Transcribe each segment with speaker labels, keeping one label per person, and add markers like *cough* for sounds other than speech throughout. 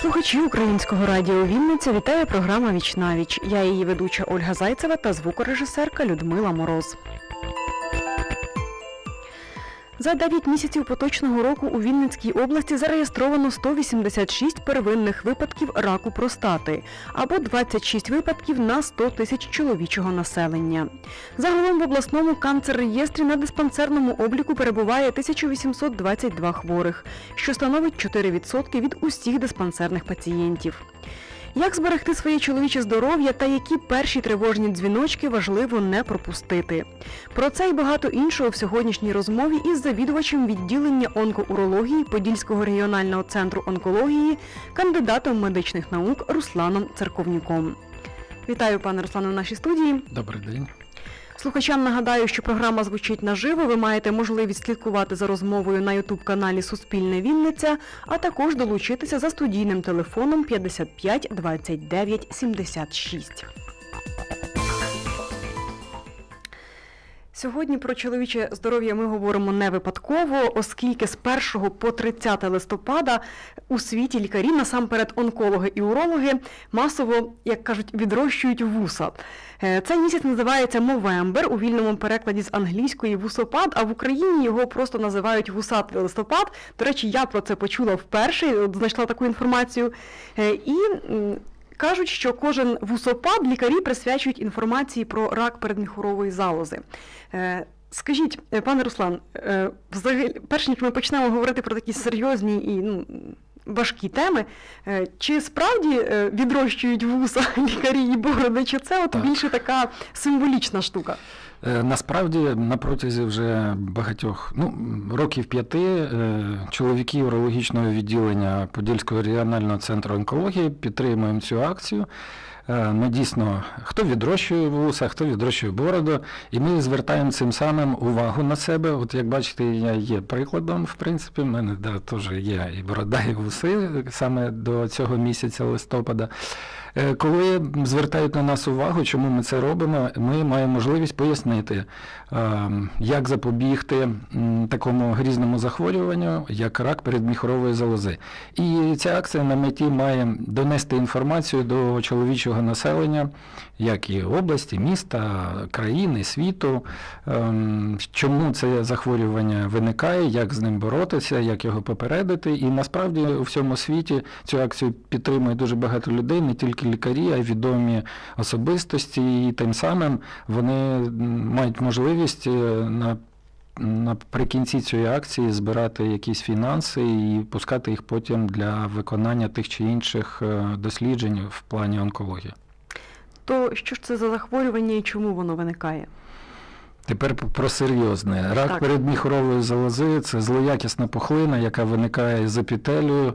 Speaker 1: Слухачі українського радіо Вінниця вітає програма Вічна віч. Я її ведуча Ольга Зайцева та звукорежисерка Людмила Мороз. За 9 місяців поточного року у Вінницькій області зареєстровано 186 первинних випадків раку простати або 26 випадків на 100 тисяч чоловічого населення. Загалом в обласному канцер-реєстрі на диспансерному обліку перебуває 1822 хворих, що становить 4% від усіх диспансерних пацієнтів. Як зберегти своє чоловіче здоров'я та які перші тривожні дзвіночки важливо не пропустити? Про це і багато іншого в сьогоднішній розмові із завідувачем відділення онкоурології Подільського регіонального центру онкології, кандидатом медичних наук Русланом Церковніком. Вітаю, пане Руслане, в нашій студії.
Speaker 2: Добрий день.
Speaker 1: Слухачам нагадаю, що програма звучить наживо. Ви маєте можливість слідкувати за розмовою на ютуб-каналі Суспільне Вінниця, а також долучитися за студійним телефоном 55 29 76. Сьогодні про чоловіче здоров'я ми говоримо не випадково, оскільки з 1 по 30 листопада у світі лікарі, насамперед онкологи і урологи, масово, як кажуть, відрощують вуса. Е, Цей місяць називається Мовембер у вільному перекладі з англійської вусопад, а в Україні його просто називають вусатий листопад. До речі, я про це почула вперше, знайшла таку інформацію. Е, І кажуть, що кожен вусопад лікарі присвячують інформації про рак передміхурової залози. Е, Скажіть, е, пане Руслан, е, взагалі, перш ніж ми почнемо говорити про такі серйозні і ну, важкі теми, чи справді відрощують вуса *laughs* лікарі і бороди, чи це от
Speaker 2: Так.
Speaker 1: більше така символічна штука?
Speaker 2: Е, Насправді на протязі вже багатьох ну, років п'яти е, чоловіки урологічного відділення Подільського регіонального центру онкології підтримуємо цю акцію. Е, Ми дійсно хто відрощує вуса, хто відрощує бороду, і ми звертаємо цим самим увагу на себе. От як бачите, я є прикладом, в принципі, в мене да, теж є і борода, і вуси саме до цього місяця листопада. Е, Коли звертають на нас увагу, чому ми це робимо, ми маємо можливість пояснити, е, як запобігти такому грізному захворюванню, як рак передміхорової залози. І ця акція на меті має донести інформацію до чоловічого населення, як і області, міста, країни, світу, ем, чому це захворювання виникає, як з ним боротися, як його попередити. І насправді у всьому світі цю акцію підтримує дуже багато людей, не тільки лікарі, а й відомі особистості. І тим самим вони мають можливість е, на Наприкінці цієї акції збирати якісь фінанси і пускати їх потім для виконання тих чи інших е, досліджень в плані онкології.
Speaker 1: То що ж це за захворювання і чому воно виникає?
Speaker 2: Тепер про серйозне. Рак
Speaker 1: Так.
Speaker 2: передміхорової залози це злоякісна пухлина, яка виникає з епітелію,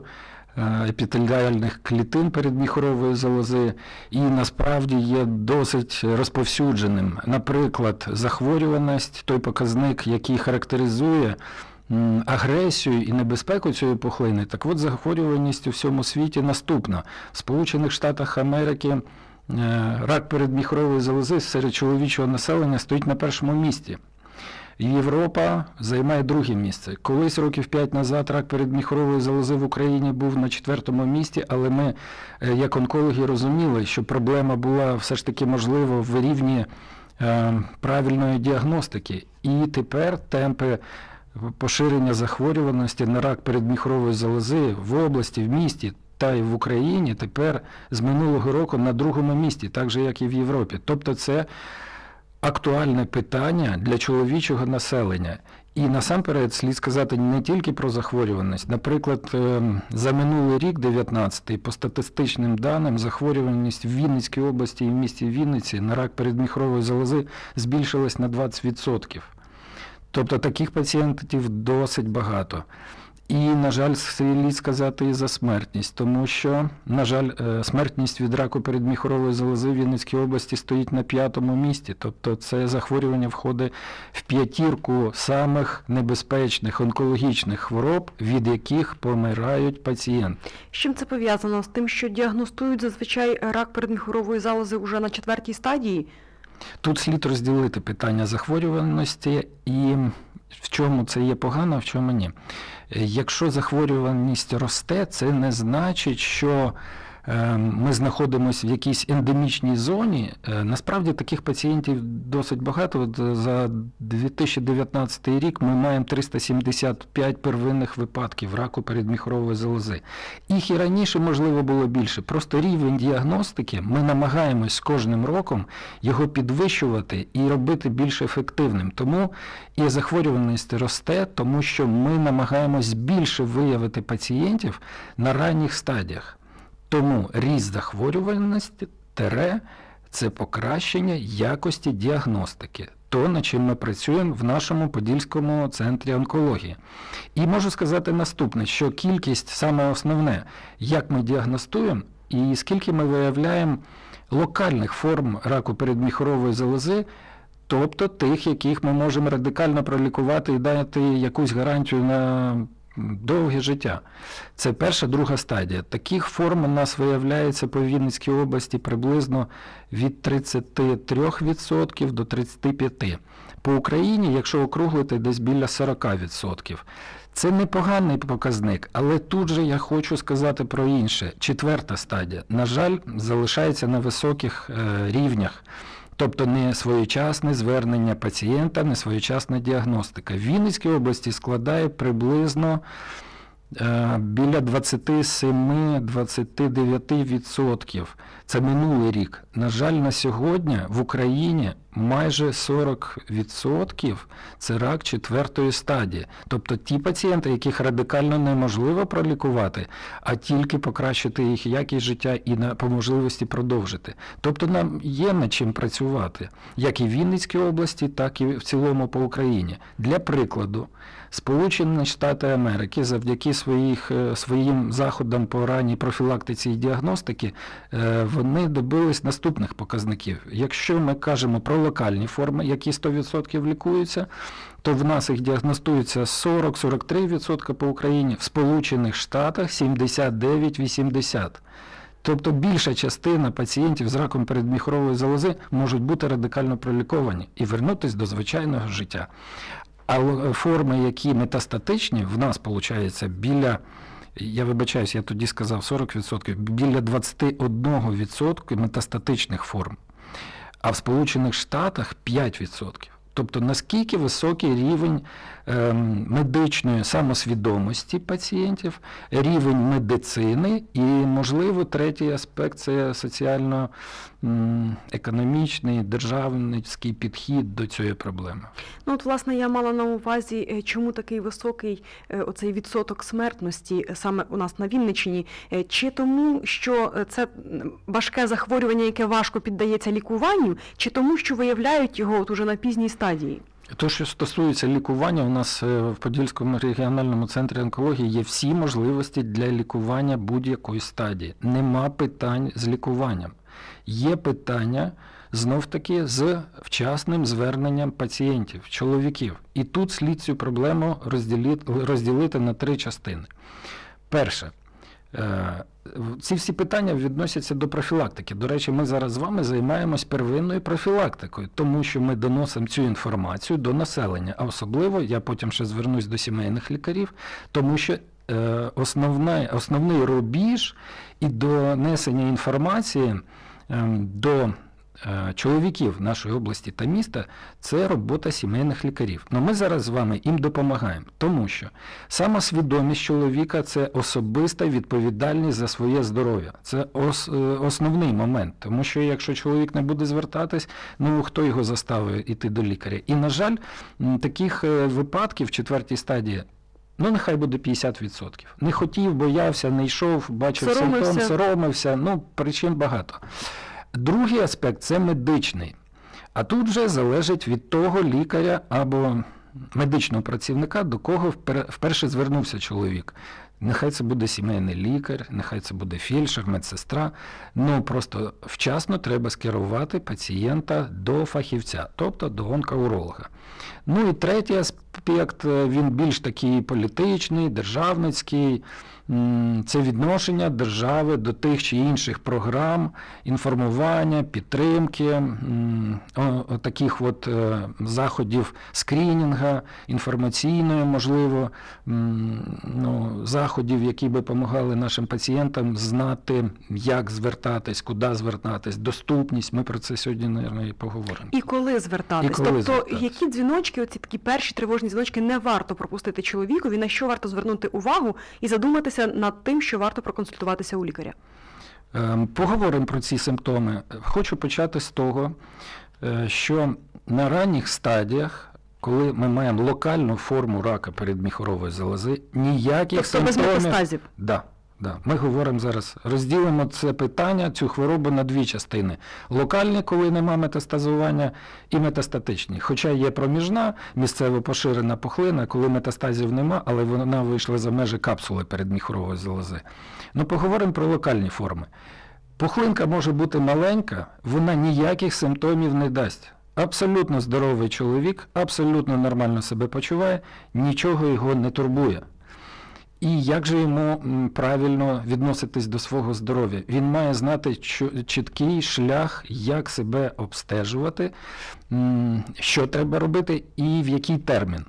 Speaker 2: е, епітеліальних клітин передміхорової залози, і насправді є досить розповсюдженим. Наприклад, захворюваність, той показник, який характеризує. Агресію і небезпеку цієї пухлини, так от захворюваність у всьому світі наступна. В Сполучених Штатах Америки рак передміхорової залози серед чоловічого населення стоїть на першому місці. Європа займає друге місце. Колись років 5 назад рак передміхорової залози в Україні був на четвертому місці, але ми, е, як онкологи, розуміли, що проблема була все ж таки можливо в рівні е, правильної діагностики. І тепер темпи поширення захворюваності на рак передміхорової залози в області, в місті та й в Україні тепер з минулого року на другому місці, так же як і в Європі. Тобто це актуальне питання для чоловічого населення. І насамперед слід сказати не тільки про захворюваність. Наприклад, ем, за минулий рік, 19-й, по статистичним даним, захворюваність в Вінницькій області і в місті Вінниці на рак передміхрової залози збільшилась на 20%. Тобто таких пацієнтів досить багато. І, на жаль, слід сказати і за смертність, тому що, на жаль, е, смертність від раку передміхорової залози в Вінницькій області стоїть на п'ятому місці. Тобто це захворювання входить в п'ятірку самих небезпечних онкологічних хвороб, від яких помирають пацієнти.
Speaker 1: З чим це пов'язано? З тим, що діагностують зазвичай рак передміхурової залози вже на четвертій стадії?
Speaker 2: Тут слід розділити питання захворюваності і В чому це є погано, в чому ні? Е, Якщо захворюваність росте, це не значить, що ми знаходимося в якійсь ендемічній зоні. Е, Насправді таких пацієнтів досить багато. От е, за 2019 рік ми маємо 375 первинних випадків раку передміхорової залози. Їх і раніше, можливо, було більше. Просто рівень діагностики ми намагаємось з кожним роком його підвищувати і робити більш ефективним. Тому і захворюваність росте, тому що ми намагаємось більше виявити пацієнтів на ранніх стадіях. Тому ріст захворюваності тере це покращення якості діагностики. То, над чим ми працюємо в нашому Подільському центрі онкології. І можу сказати наступне, що кількість саме основне, як ми діагностуємо і скільки ми виявляємо локальних форм раку передміхорової залози, тобто тих, яких ми можемо радикально пролікувати і дати якусь гарантію на довге життя. Це перша, друга стадія. Таких форм у нас виявляється по Вінницькій області приблизно від 33% до 35%. По Україні, якщо округлити, десь біля 40%. Це непоганий показник, але тут же я хочу сказати про інше. Четверта стадія, на жаль, залишається на високих е, рівнях. Тобто не своєчасне звернення пацієнта, не своєчасна діагностика. В Вінницькій області складає приблизно е, біля 27-29%. Це минулий рік. На жаль, на сьогодні в Україні майже 40% це рак четвертої стадії. Тобто ті пацієнти, яких радикально неможливо пролікувати, а тільки покращити їх якість життя і на, по можливості продовжити. Тобто нам є над чим працювати, як і в Вінницькій області, так і в цілому по Україні. Для прикладу, Сполучені Штати Америки завдяки своїх, е, своїм заходам по ранній профілактиці і діагностики е, вони добились наступних показників. Якщо ми кажемо про локальні форми, які 100% лікуються, то в нас їх діагностується 40-43% по Україні, в Сполучених Штатах 79-80%. Тобто більша частина пацієнтів з раком передміхорової залози можуть бути радикально проліковані і вернутися до звичайного життя. А форми, які метастатичні, в нас виходить біля, я вибачаюсь, я тоді сказав 40%, біля 21% метастатичних форм. А в Сполучених Штатах 5%. Тобто наскільки високий рівень медичної самосвідомості пацієнтів, рівень медицини і, можливо, третій аспект це соціально-економічний, державницький підхід до цієї проблеми.
Speaker 1: Ну, от, власне, я мала на увазі, е, чому такий високий е, оцей відсоток смертності е, саме у нас на Вінниччині. Чи тому, що це важке захворювання, яке важко піддається лікуванню, чи тому, що виявляють його от уже на пізній стадії?
Speaker 2: То, що стосується лікування, у нас е, в Подільському регіональному центрі онкології є всі можливості для лікування будь-якої стадії. Нема питань з лікуванням. Є питання знов таки з вчасним зверненням пацієнтів, чоловіків. І тут слід цю проблему розділити, розділити на три частини. Перше. Е, Ці всі питання відносяться до профілактики. До речі, ми зараз з вами займаємось первинною профілактикою, тому що ми доносимо цю інформацію до населення. А особливо я потім ще звернусь до сімейних лікарів, тому що е, основна, основний рубіж і донесення інформації ем, до чоловіків нашої області та міста це робота сімейних лікарів. Ну ми зараз з вами їм допомагаємо, тому що самосвідомість чоловіка це особиста відповідальність за своє здоров'я. Це ос, е, основний момент, тому що якщо чоловік не буде звертатись, ну хто його заставить іти до лікаря? І на жаль, таких е, випадків в четвертій стадії. Ну, нехай буде 50%. Не хотів, боявся, не йшов, бачив
Speaker 1: Соромився.
Speaker 2: симптом, соромився. Ну, причин багато. Другий аспект це медичний. А тут вже залежить від того лікаря або медичного працівника, до кого вперше звернувся чоловік. Нехай це буде сімейний лікар, нехай це буде фельдшер, медсестра. Ну просто вчасно треба скерувати пацієнта до фахівця, тобто до онкоуролога. Ну і третій аспект, е, він більш такий політичний, державницький. Це відношення держави до тих чи інших програм, інформування, підтримки, таких от е, заходів скринінга, інформаційної, можливо, ну, заходів, які би допомагали нашим пацієнтам знати, як звертатись, куди звертатись, доступність. Ми про це сьогодні, мабуть, і поговоримо.
Speaker 1: І коли звертатись?
Speaker 2: І коли
Speaker 1: тобто,
Speaker 2: звертатись.
Speaker 1: які дзвіночки, оці такі перші тривожні дзвіночки, не варто пропустити чоловікові, на що варто звернути увагу і задуматися над тим, що варто проконсультуватися у лікаря?
Speaker 2: Ем, Поговоримо про ці симптоми. Хочу почати з того, е, що на ранніх стадіях, коли ми маємо локальну форму рака передміхорової залози, ніяких
Speaker 1: Тобто без метастазів.
Speaker 2: Да, да. Ми говоримо зараз, розділимо це питання, цю хворобу на дві частини: локальні, коли нема метастазування, і метастатичні. Хоча є проміжна місцево поширена пухлина, коли метастазів нема, але вона вийшла за межі капсули передміхорової залози. Ну, поговоримо про локальні форми. Пухлинка може бути маленька, вона ніяких симптомів не дасть. Абсолютно здоровий чоловік, абсолютно нормально себе почуває, нічого його не турбує. І як же йому правильно відноситись до свого здоров'я? Він має знати чіткий шлях, як себе обстежувати, що треба робити і в який термін.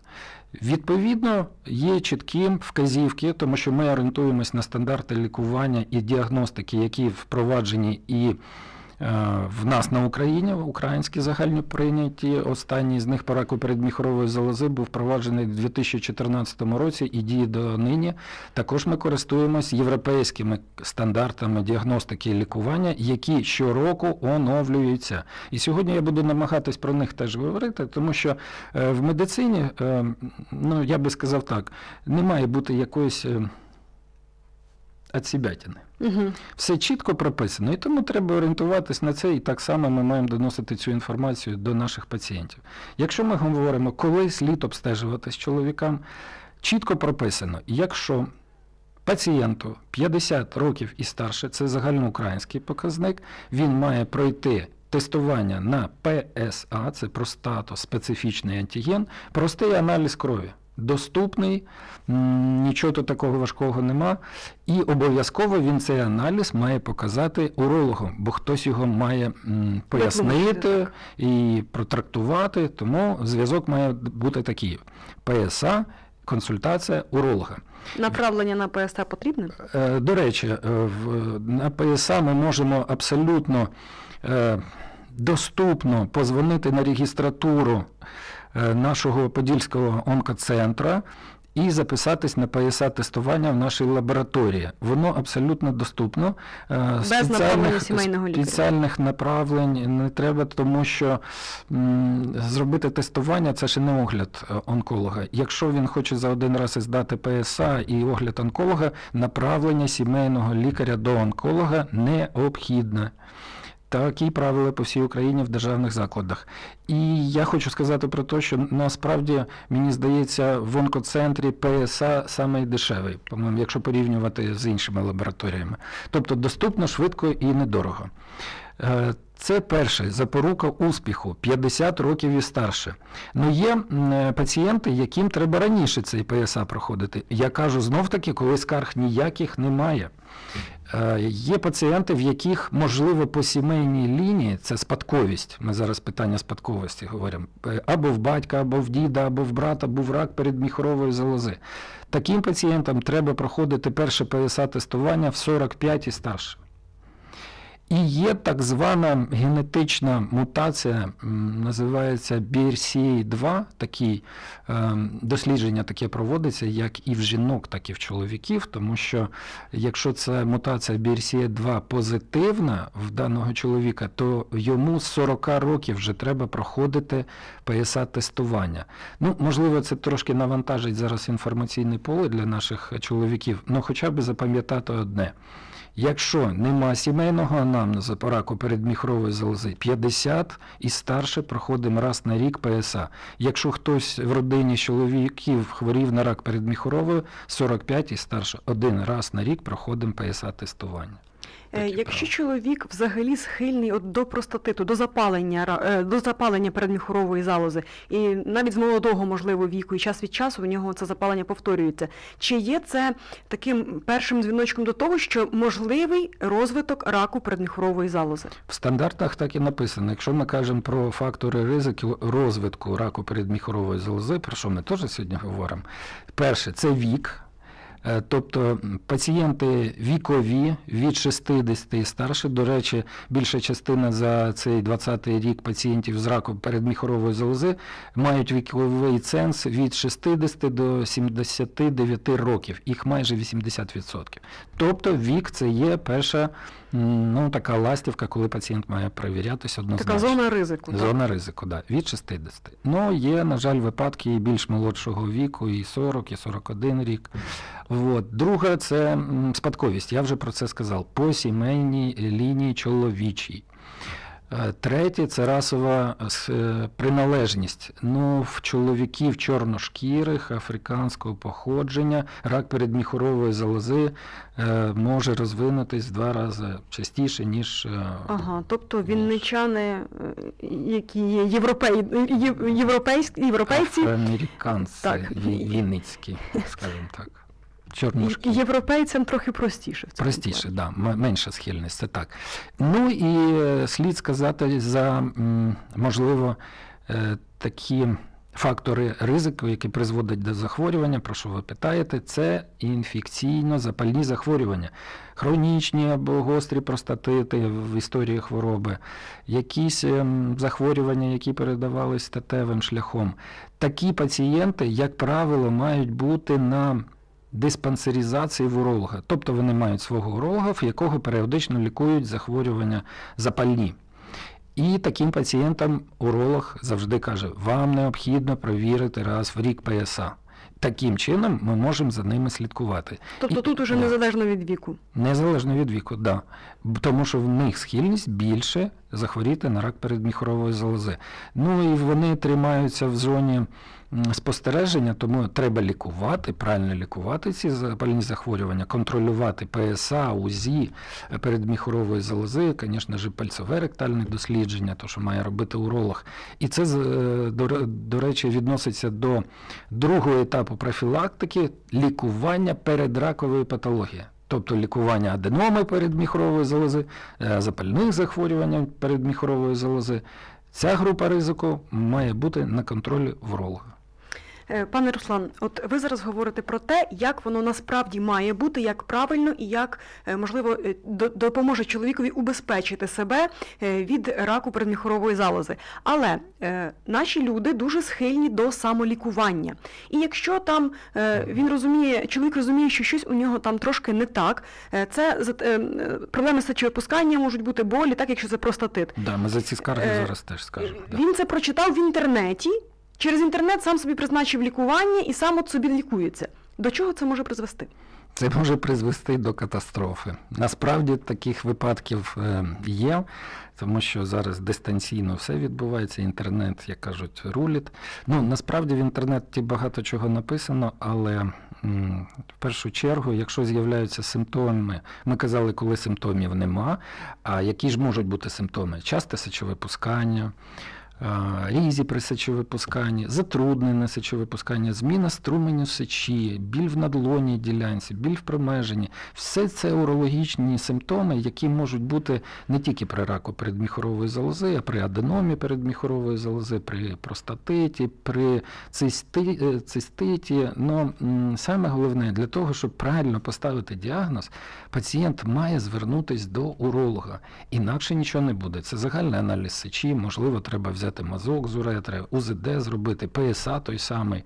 Speaker 2: Відповідно, є чіткі вказівки, тому що ми орієнтуємось на стандарти лікування і діагностики, які впроваджені і в нас на Україні, українські загальні прийняті. Останній з них по раку передміхорової залози був впроваджений у 2014 році і діє до нині. Також ми користуємось європейськими стандартами діагностики і лікування, які щороку оновлюються. І сьогодні я буду намагатись про них теж говорити, тому що е, в медицині, е, ну я би сказав так, не має бути якоїсь. е, Отсібятини. Все чітко прописано, і тому треба орієнтуватись на це, і так само ми маємо доносити цю інформацію до наших пацієнтів. Якщо ми говоримо, коли слід обстежуватись чоловікам, чітко прописано, якщо пацієнту 50 років і старше, це загальноукраїнський показник, він має пройти. Тестування на ПСА, це простато-специфічний антиген, простий аналіз крові. Доступний, нічого тут такого важкого нема. І обов'язково він цей аналіз має показати урологу, бо хтось його має пояснити і протрактувати. Тому зв'язок має бути такий: ПСА, консультація уролога.
Speaker 1: Направлення на ПСА потрібне?
Speaker 2: Е, До речі, е, на ПСА ми можемо абсолютно е, доступно позвонити на регістратуру нашого Подільського онкоцентра і записатись на ПСА тестування в нашій лабораторії. Воно абсолютно доступно. Е,
Speaker 1: направлення сімейного лікаря.
Speaker 2: спеціальних направлень не треба, тому що м, зробити тестування це ще не огляд е, онколога. Якщо він хоче за один раз здати ПСА і огляд онколога, направлення сімейного лікаря до онколога необхідне. Такі правила по всій Україні в державних закладах. І я хочу сказати про те, що насправді мені здається, в онкоцентрі ПСА саме дешевий, по-моєму, якщо порівнювати з іншими лабораторіями. Тобто доступно, швидко і недорого. Це перше запорука успіху 50 років і старше. Ну є е, пацієнти, яким треба раніше цей ПСА проходити. Я кажу знов таки, коли скарг ніяких немає. Е, Є пацієнти, в яких, можливо, по сімейній лінії це спадковість. Ми зараз питання спадковості говоримо. е, Або в батька, або в діда, або в брата був рак передміхорової залози. Таким пацієнтам треба проходити перше ПСА-тестування в 45 і старше. І є так звана генетична мутація, називається BRCA2, такий, е, дослідження таке проводиться як і в жінок, так і в чоловіків, тому що якщо це мутація BRCA2 позитивна в даного чоловіка, то йому з 40 років вже треба проходити ПСА-тестування. Ну, можливо, це трошки навантажить зараз інформаційне поле для наших чоловіків, але хоча б запам'ятати одне. Якщо нема сімейного анамнезу по раку передміхрової залози, 50 і старше проходимо раз на рік ПСА. Якщо хтось в родині чоловіків хворів на рак передміхорової, 45 і старше, один раз на рік проходимо ПСА-тестування.
Speaker 1: Е,
Speaker 2: такі
Speaker 1: Якщо
Speaker 2: права.
Speaker 1: чоловік взагалі схильний от до простатиту, до запалення е, до запалення передміхорової залози, і навіть з молодого можливо віку, і час від часу в нього це запалення повторюється. Чи є це таким першим дзвіночком до того, що можливий розвиток раку передміхорової залози?
Speaker 2: В стандартах так і написано. Якщо ми кажемо про фактори ризику розвитку раку передміхорової залози, про що ми теж сьогодні говоримо. Перше, це вік. Е, Тобто пацієнти вікові від 60 і старше, до речі, більша частина за цей 20-й рік пацієнтів з раком передміхорової залози мають віковий ценз від 60 до 79 років, їх майже 80%. Тобто вік це є перша ну, така ластівка, коли пацієнт має перевірятися однозначно.
Speaker 1: Така зона ризику. так?
Speaker 2: Зона ризику, да, від 60. Ну, є, на жаль, випадки і більш молодшого віку, і 40, і 41 рік. От. Друге, це спадковість. Я вже про це сказав. По сімейній лінії чоловічій. Е, Третє це расова е, приналежність. Ну, в чоловіків чорношкірих, африканського походження, рак передміхорової залози е, може розвинутись в два рази частіше, ніж
Speaker 1: Ага, тобто вінничани, які є європей... європейські, європейці,
Speaker 2: Афроамериканці,
Speaker 1: Так.
Speaker 2: вінницькі, скажімо так.
Speaker 1: І- європейцям трохи простіше. В цьому
Speaker 2: Простіше, да, менша схильність, це так. Ну і е, слід сказати за, можливо, е, такі фактори ризику, які призводять до захворювання, про що ви питаєте, це інфекційно-запальні захворювання, хронічні або гострі простатити в історії хвороби, якісь ем, захворювання, які передавались статевим шляхом. Такі пацієнти, як правило, мають бути на диспансеризації в уролога. Тобто вони мають свого уролога, в якого періодично лікують захворювання запальні. І таким пацієнтам уролог завжди каже, вам необхідно провірити раз в рік ПСА. Таким чином ми можемо за ними слідкувати.
Speaker 1: Тобто
Speaker 2: І-
Speaker 1: тут уже
Speaker 2: да.
Speaker 1: незалежно від віку.
Speaker 2: Незалежно від віку, да. Тому що в них схильність більше захворіти на рак передміхорової залози. Ну і вони тримаються в зоні спостереження, тому треба лікувати, правильно лікувати ці запальні захворювання, контролювати ПСА, УЗІ передміхорової залози, звісно ж, пальцеве ректальне дослідження, то що має робити уролог. І це, е, до речі, відноситься до другого етапу профілактики лікування передракової патології. Тобто лікування аденоми передміхрової залози, е, запальних захворювань передміхрової залози. Ця група ризику має бути на контролі уролога.
Speaker 1: Е, Пане Руслан, от ви зараз говорите про те, як воно насправді має бути, як правильно і як е, можливо е, до- допоможе чоловікові убезпечити себе від раку передміхорової залози. Але наші люди дуже схильні до самолікування. І якщо там він розуміє, чоловік розуміє, що щось у нього там трошки не так, це проблеми сечовипускання можуть бути болі, так якщо це простатит.
Speaker 2: Да, ми за ці скарги зараз теж скажемо.
Speaker 1: Він це прочитав в інтернеті, через інтернет сам собі призначив лікування і сам от собі лікується. До чого це може призвести?
Speaker 2: Це може призвести до катастрофи. Насправді таких випадків е, є, тому що зараз дистанційно все відбувається, інтернет, як кажуть, рулить. Ну, насправді в інтернеті багато чого написано, але в першу чергу, якщо з'являються симптоми, ми казали, коли симптомів нема, а які ж можуть бути симптоми? Часте сечовипускання, а, різі при сечовипусканні, затруднене сечовипускання, зміна струменю сечі, біль в надлонній ділянці, біль в промеженні. Все це урологічні симптоми, які можуть бути не тільки при раку передміхорової залози, а при аденомі передміхорової залози, при простатиті, при цисти, е, циститі. Ну, м, саме головне, для того, щоб правильно поставити діагноз, пацієнт має звернутися до уролога. Інакше нічого не буде. Це загальний аналіз сечі, можливо, треба взяти мазок з уретри, УЗД зробити, ПСА той самий.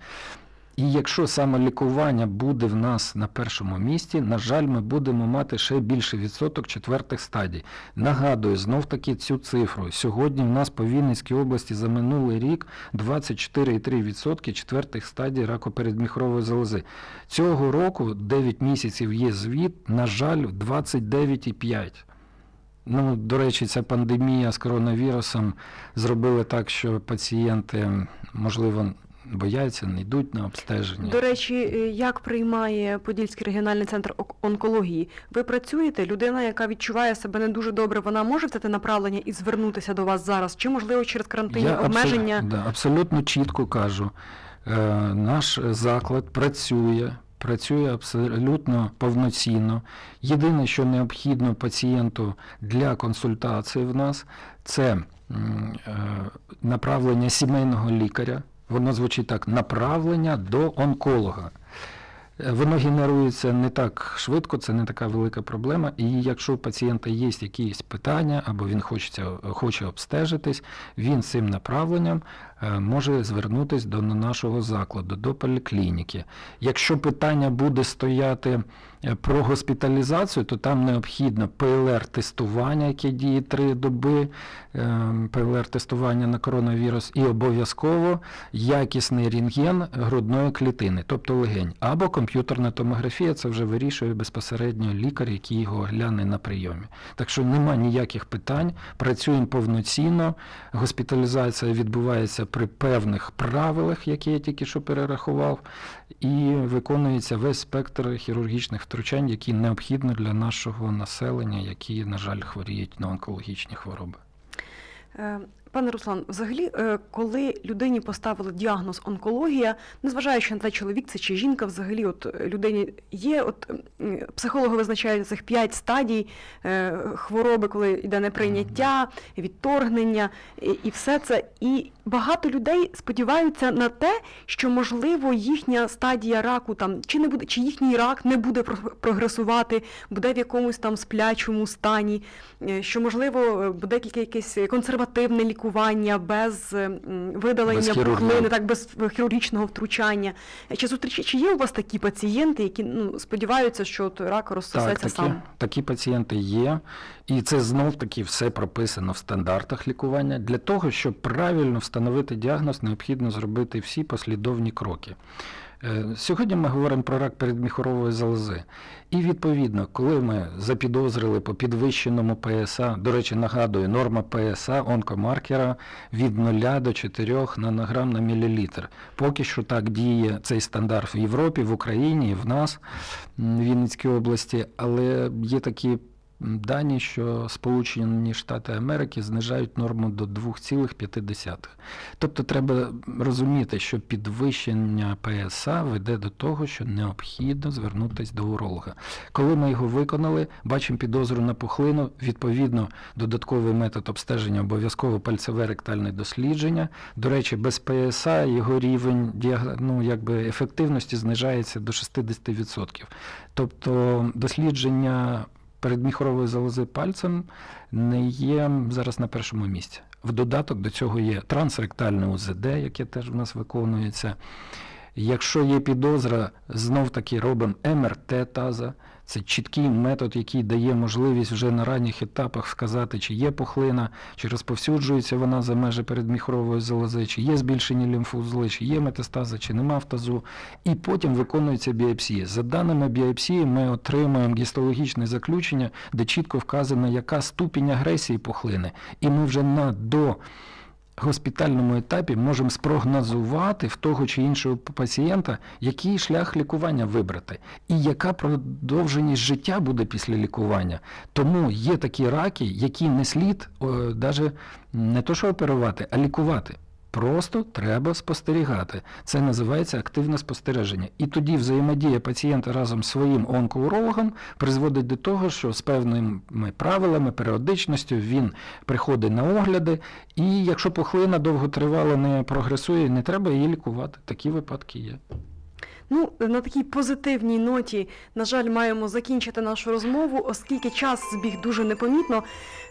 Speaker 2: І якщо саме лікування буде в нас на першому місці, на жаль, ми будемо мати ще більший відсоток четвертих стадій. Нагадую, знов таки цю цифру. Сьогодні в нас по Вінницькій області за минулий рік 24,3% четвертих стадій раку передміхрової залози. Цього року 9 місяців є звіт, на жаль, 29,5%. Ну, до речі, ця пандемія з коронавірусом зробила так, що пацієнти, можливо, бояться, не йдуть на обстеження.
Speaker 1: До речі, е, як приймає Подільський регіональний центр онкології? Ви працюєте? Людина, яка відчуває себе не дуже добре, вона може взяти направлення і звернутися до вас зараз? Чи можливо через карантинні
Speaker 2: Я
Speaker 1: обмеження?
Speaker 2: да, абсолютно чітко кажу. Е, наш заклад працює, працює абсолютно повноцінно. Єдине, що необхідно пацієнту для консультації в нас, це е, направлення сімейного лікаря. Воно звучить так: направлення до онколога. Е, Воно генерується не так швидко, це не така велика проблема. І якщо у пацієнта є якісь питання або він хочеться, хоче обстежитись, він цим направленням може звернутися до нашого закладу, до поліклініки. Якщо питання буде стояти е, про госпіталізацію, то там необхідно ПЛР-тестування, яке діє три доби, е, ПЛР-тестування на коронавірус, і обов'язково якісний рентген грудної клітини, тобто легень, або комп'ютерна томографія, це вже вирішує безпосередньо лікар, який його гляне на прийомі. Так що нема ніяких питань, працюємо повноцінно, госпіталізація відбувається при певних правилах, які я тільки що перерахував, і виконується весь спектр хірургічних втручань, які необхідні для нашого населення, які, на жаль, хворіють на онкологічні хвороби.
Speaker 1: Пане Руслан, взагалі, е, коли людині поставили діагноз онкологія, незважаючи на те, чоловік це чи жінка, взагалі, от е, людині є, от психологи визначають цих п'ять стадій е, хвороби, коли йде неприйняття, відторгнення і, і все це. І багато людей сподіваються на те, що можливо їхня стадія раку там чи не буде, чи їхній рак не буде прогресувати, буде в якомусь там сплячому стані, що можливо буде тільки якесь консервативне лікування без видалення
Speaker 2: Без
Speaker 1: пухлини, так без хірургічного втручання. Чи зустріч чи є у вас такі пацієнти, які ну сподіваються, що от рак
Speaker 2: Так,
Speaker 1: розсосеться
Speaker 2: такі,
Speaker 1: сам?
Speaker 2: такі пацієнти є, і це знов таки все прописано в стандартах лікування. Для того, щоб правильно встановити діагноз, необхідно зробити всі послідовні кроки. Е, Сьогодні ми говоримо про рак передміхорової залози. І відповідно, коли ми запідозрили по підвищеному ПСА, до речі, нагадую, норма ПСА онкомаркера від 0 до 4 нанограм на мілілітр. Поки що так діє цей стандарт в Європі, в Україні, в нас, в Вінницькій області, але є такі дані, що Сполучені Штати Америки знижають норму до 2,5. Тобто треба розуміти, що підвищення ПСА веде до того, що необхідно звернутися до уролога. Коли ми його виконали, бачимо підозру на пухлину, відповідно, додатковий метод обстеження обов'язково пальцеве ректальне дослідження. До речі, без ПСА його рівень ну, якби ефективності знижається до 60%. Тобто дослідження передміхорової залози пальцем не є зараз на першому місці. В додаток до цього є трансректальне УЗД, яке теж в нас виконується. Якщо є підозра, знов таки робимо МРТ таза. Це чіткий метод, який дає можливість вже на ранніх етапах сказати, чи є пухлина, чи розповсюджується вона за межі передміхорової залози, чи є збільшені лімфоузли, чи є метастази, чи нема в тазу. І потім виконується біопсія. За даними біопсії, ми отримуємо гістологічне заключення, де чітко вказано, яка ступінь агресії пухлини. І ми вже на до госпітальному етапі можемо спрогнозувати в того чи іншого пацієнта, який шлях лікування вибрати, і яка продовженість життя буде після лікування. Тому є такі раки, які не слід навіть не то, що оперувати, а лікувати. Просто треба спостерігати. Це називається активне спостереження. І тоді взаємодія пацієнта разом з своїм онкоурологом призводить до того, що з певними правилами, періодичністю він приходить на огляди, і якщо пухлина довготривало не прогресує, не треба її лікувати. Такі випадки є.
Speaker 1: Ну, на такій позитивній ноті, на жаль, маємо закінчити нашу розмову, оскільки час збіг дуже непомітно.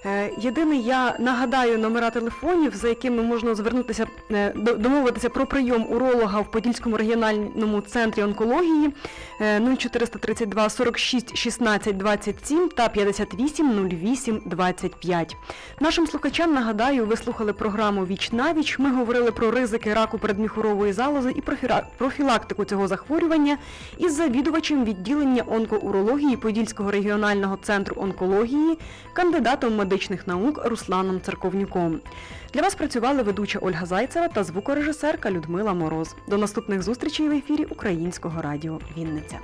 Speaker 1: Е, Єдине, я нагадаю номера телефонів, за якими можна звернутися, е, домовитися про прийом уролога в Подільському регіональному центрі онкології е, 0432 46 16 27 та 58 08 25. Нашим слухачам нагадаю, ви слухали програму Віч на віч. Ми говорили про ризики раку передміхорової залози і профіра- профілактику цього захворювання захворювання із завідувачем відділення онкоурології Подільського регіонального центру онкології, кандидатом медичних наук Русланом Церковнюком. Для вас працювали ведуча Ольга Зайцева та звукорежисерка Людмила Мороз. До наступних зустрічей в ефірі Українського радіо Вінниця.